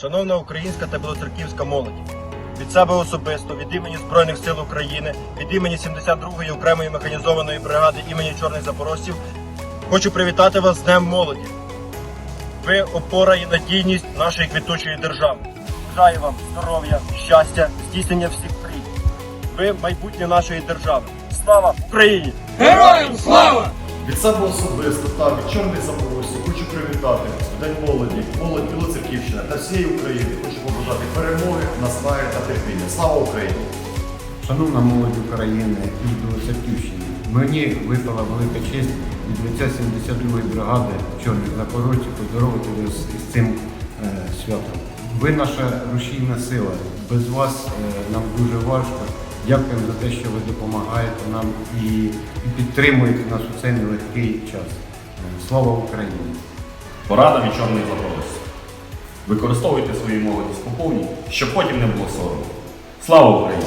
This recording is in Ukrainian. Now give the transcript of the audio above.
Шановна українська та білоцерківська молодь, від себе особисто, від імені Збройних сил України, від імені 72-ї окремої механізованої бригади імені Чорних Запорожців, хочу привітати вас з Днем молоді. Ви опора і надійність нашої квітучої держави. Бажаю вам здоров'я, щастя, здійснення всіх мрій. Ви майбутнє нашої держави. Слава Україні! Героям слава! Від себе особисто та від чорних запорожців хочу привітати День молоді, молодь Білоцерківщина та всієї України. Хочу побажати перемоги, наснаги та терпіння. Слава Україні! Шановна молодь України і Білоцерківщини, мені випала велика честь від лиця 72-ї бригади чорних запорожців поздоровити вас із цим е, святом. Ви наша рушійна сила. Без вас е, нам дуже важко. Дякуємо за те, що ви допомагаєте нам і, підтримуєте нас у цей нелегкий час. Слава Україні! Порада від чорних запорожців. Використовуйте свою молодість по повній, щоб потім не було соромно. Слава Україні!